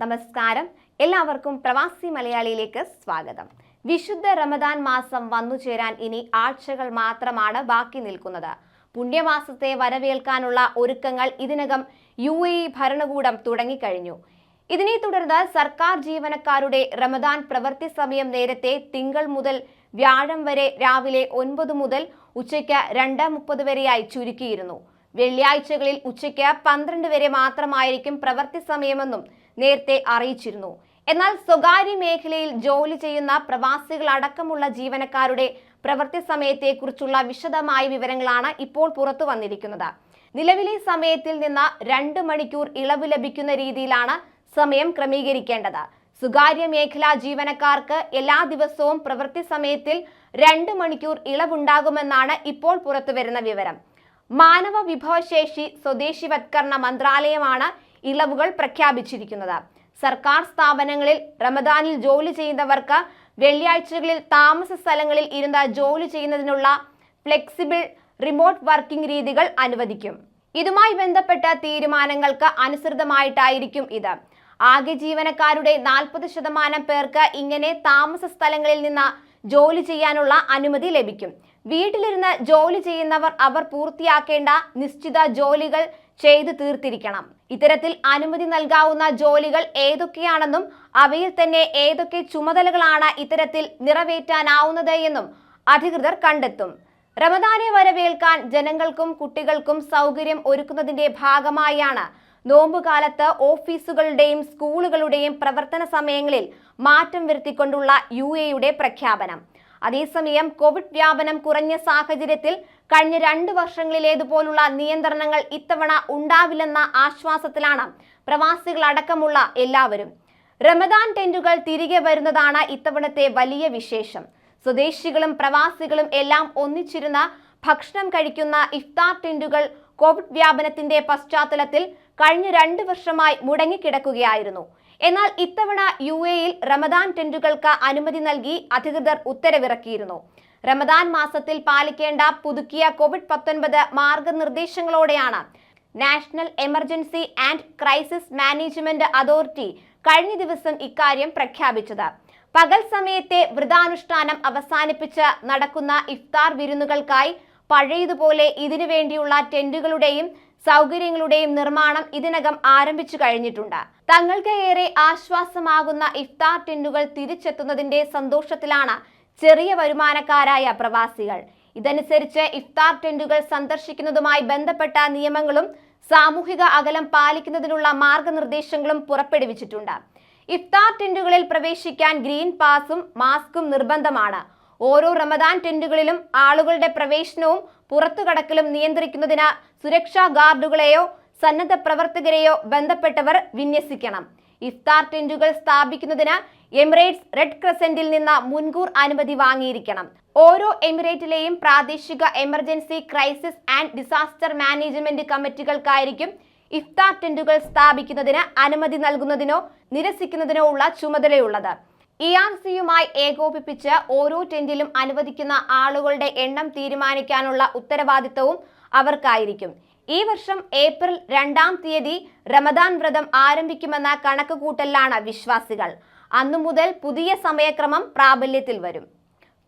നമസ്കാരം. എല്ലാവർക്കും പ്രവാസി മലയാളിയിലേക്ക് സ്വാഗതം. വിശുദ്ധ റമദാൻ മാസം വന്നു ചേരാൻ ഇനി ആഴ്ചകൾ മാത്രമാണ് ബാക്കി നിൽക്കുന്നത്. പുണ്യമാസത്തെ വരവേൽക്കാനുള്ള ഒരുക്കങ്ങൾ ഇതിനകം യു എ ഭരണകൂടം തുടങ്ങിക്കഴിഞ്ഞു. ഇതിനെ തുടർന്ന് സർക്കാർ ജീവനക്കാരുടെ റമദാൻ പ്രവൃത്തി സമയം നേരത്തെ തിങ്കൾ മുതൽ വ്യാഴം വരെ രാവിലെ ഒൻപത് മുതൽ ഉച്ചയ്ക്ക് രണ്ട് മുപ്പത് വരെയായി ചുരുക്കിയിരുന്നു. വെള്ളിയാഴ്ചകളിൽ ഉച്ചയ്ക്ക് പന്ത്രണ്ട് വരെ മാത്രമായിരിക്കും പ്രവൃത്തി സമയമെന്നും നേരത്തെ അറിയിച്ചിരുന്നു. എന്നാൽ സ്വകാര്യ മേഖലയിൽ ജോലി ചെയ്യുന്ന പ്രവാസികളടക്കമുള്ള ജീവനക്കാരുടെ പ്രവൃത്തി സമയത്തെക്കുറിച്ചുള്ള വിശദമായ വിവരങ്ങളാണ് ഇപ്പോൾ പുറത്തു വന്നിരിക്കുന്നത്. നിലവിലെ സമയത്തിൽ നിന്ന് രണ്ട് മണിക്കൂർ ഇളവ് ലഭിക്കുന്ന രീതിയിലാണ് സമയം ക്രമീകരിക്കേണ്ടത്. സ്വകാര്യ മേഖലാ ജീവനക്കാർക്ക് എല്ലാ ദിവസവും പ്രവൃത്തി സമയത്തിൽ രണ്ട് മണിക്കൂർ ഇളവുണ്ടാകുമെന്നാണ് ഇപ്പോൾ പുറത്തുവരുന്ന വിവരം. മാനവ വിഭവശേഷി സ്വദേശിവത്കരണ മന്ത്രാലയമാണ് ഇളവുകൾ പ്രഖ്യാപിച്ചിരിക്കുന്നത്. സർക്കാർ സ്ഥാപനങ്ങളിൽ റമദാനിൽ ജോലി ചെയ്യുന്നവർക്ക് വെള്ളിയാഴ്ചകളിൽ താമസ സ്ഥലങ്ങളിൽ ഇരുന്ന് ജോലി ചെയ്യുന്നതിനുള്ള ഫ്ലെക്സിബിൾ റിമോട്ട് വർക്കിംഗ് രീതികൾ അനുവദിക്കും. ഇതുമായി ബന്ധപ്പെട്ട തീരുമാനങ്ങൾക്ക് അനുസൃതമായിട്ടായിരിക്കും ഇത്. ആകെ ജീവനക്കാരുടെ നാൽപ്പത് ശതമാനം പേർക്ക് ഇങ്ങനെ താമസ സ്ഥലങ്ങളിൽ നിന്ന് ജോലി ചെയ്യാനുള്ള അനുമതി ലഭിക്കും. വീട്ടിലിരുന്ന് ജോലി ചെയ്യുന്നവർ അവർ പൂർത്തിയാക്കേണ്ട നിശ്ചിത ജോലികൾ ചെയ്തു തീർത്തിരിക്കണം. ഇത്തരത്തിൽ അനുമതി നൽകാവുന്ന ജോലികൾ ഏതൊക്കെയാണെന്നും അവയിൽ തന്നെ ഏതൊക്കെ ചുമതലകളാണ് ഇത്തരത്തിൽ നിറവേറ്റാനാവുന്നത് എന്നും അധികൃതർ കണ്ടെത്തും. റമദാനെ വരവേൽക്കാൻ ജനങ്ങൾക്കും കുട്ടികൾക്കും സൗകര്യം ഒരുക്കുന്നതിന്റെ ഭാഗമായാണ് നോമ്പുകാലത്ത് ഓഫീസുകളുടെയും സ്കൂളുകളുടെയും പ്രവർത്തന സമയങ്ങളിൽ മാറ്റം വരുത്തിക്കൊണ്ടുള്ള യു എയുടെ പ്രഖ്യാപനം. അതേസമയം കോവിഡ് വ്യാപനം കുറഞ്ഞ സാഹചര്യത്തിൽ കഴിഞ്ഞ രണ്ട് വർഷങ്ങളിലേതുപോലുള്ള നിയന്ത്രണങ്ങൾ ഇത്തവണ ഉണ്ടാവില്ലെന്ന ആശ്വാസത്തിലാണ് പ്രവാസികൾ അടക്കമുള്ള എല്ലാവരും. റമദാൻ ടെന്റുകൾ തിരികെ വരുന്നതാണ് ഇത്തവണത്തെ വലിയ വിശേഷം. സ്വദേശികളും പ്രവാസികളും എല്ലാം ഒന്നിച്ചിരുന്ന ഭക്ഷണം കഴിക്കുന്ന ഇഫ്താർ ടെന്റുകൾ കോവിഡ് വ്യാപനത്തിന്റെ പശ്ചാത്തലത്തിൽ കഴിഞ്ഞ രണ്ട് വർഷമായി മുടങ്ങിക്കിടക്കുകയായിരുന്നു. എന്നാൽ ഇത്തവണ യു എയിൽ റമദാൻ ടെന്റുകൾക്ക് അനുമതി നൽകി അധികൃതർ ഉത്തരവിറക്കിയിരുന്നു. റമദാൻ മാസത്തിൽ പാലിക്കേണ്ട പുതുക്കിയ കോവിഡ് പത്തൊൻപത് മാർഗനിർദ്ദേശങ്ങളോടെയാണ് national emergency and crisis management authority കഴിഞ്ഞ ദിവസം ഇക്കാര്യം പ്രഖ്യാപിച്ചത്. പകൽ സമയത്തെ വ്രതാനുഷ്ഠാനം അവസാനിപ്പിച്ച് നടക്കുന്ന ഇഫ്താർ വിരുന്നുകൾക്കായി പഴയതുപോലെ ഇതിനു വേണ്ടിയുള്ള ടെന്റുകളുടെയും സൗകര്യങ്ങളുടെയും നിർമ്മാണം ഇതിനകം ആരംഭിച്ചു കഴിഞ്ഞിട്ടുണ്ട്. തങ്ങൾക്ക് ഏറെ ആശ്വാസമാകുന്ന ഇഫ്താർ ടെന്റുകൾ തിരിച്ചെത്തുന്നതിന്റെ സന്തോഷത്തിലാണ് ചെറിയ വരുമാനക്കാരായ പ്രവാസികൾ. ഇതനുസരിച്ച് ഇഫ്താർ ടെന്റുകൾ സന്ദർശിക്കുന്നതുമായി ബന്ധപ്പെട്ട നിയമങ്ങളും സാമൂഹിക അകലം പാലിക്കുന്നതിനുള്ള മാർഗനിർദ്ദേശങ്ങളും പുറപ്പെടുവിച്ചിട്ടുണ്ട്. ഇഫ്താർ ടെന്റുകളിൽ പ്രവേശിക്കാൻ ഗ്രീൻ പാസും മാസ്കും നിർബന്ധമാണ്. ഓരോ റമദാൻ ടെന്റുകളിലും ആളുകളുടെ പ്രവേശനവും പുറത്തു കടക്കലും നിയന്ത്രിക്കുന്നതിന് സുരക്ഷാ ഗാർഡുകളെയോ സന്നദ്ധ പ്രവർത്തകരെയോ ബന്ധപ്പെട്ടവർ വിന്യസിക്കണം. ഇഫ്താർ ടെന്റുകൾ സ്ഥാപിക്കുന്നതിന് എമിറേറ്റ്സ് റെഡ് ക്രസന്റിൽ നിന്ന് മുൻകൂർ അനുമതി വാങ്ങിയിരിക്കണം. ഓരോ എമിറേറ്റിലെയും പ്രാദേശിക emergency crisis and disaster management കമ്മിറ്റികൾക്കായിരിക്കും ഇഫ്താർ ടെന്റുകൾ സ്ഥാപിക്കുന്നതിന് അനുമതി നൽകുന്നതിനോ നിരസിക്കുന്നതിനോ ഉള്ള ചുമതലയുള്ളത്. ഇ ഏകോപിപ്പിച്ച് ഓരോ ടെന്റിലും അനുവദിക്കുന്ന ആളുകളുടെ എണ്ണം തീരുമാനിക്കാനുള്ള ഉത്തരവാദിത്തവും അവർക്കായിരിക്കും. ഈ വർഷം ഏപ്രിൽ രണ്ടാം തീയതി റമദാൻ വ്രതം ആരംഭിക്കുമെന്ന കണക്കുകൂട്ടലിലാണ് വിശ്വാസികൾ. അന്നു മുതൽ പുതിയ സമയക്രമം പ്രാബല്യത്തിൽ വരും.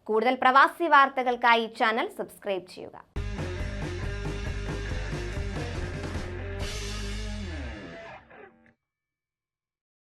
കൂടുതൽ പ്രവാസി വാർത്തകൾക്കായി ചാനൽ സബ്സ്ക്രൈബ് ചെയ്യുക.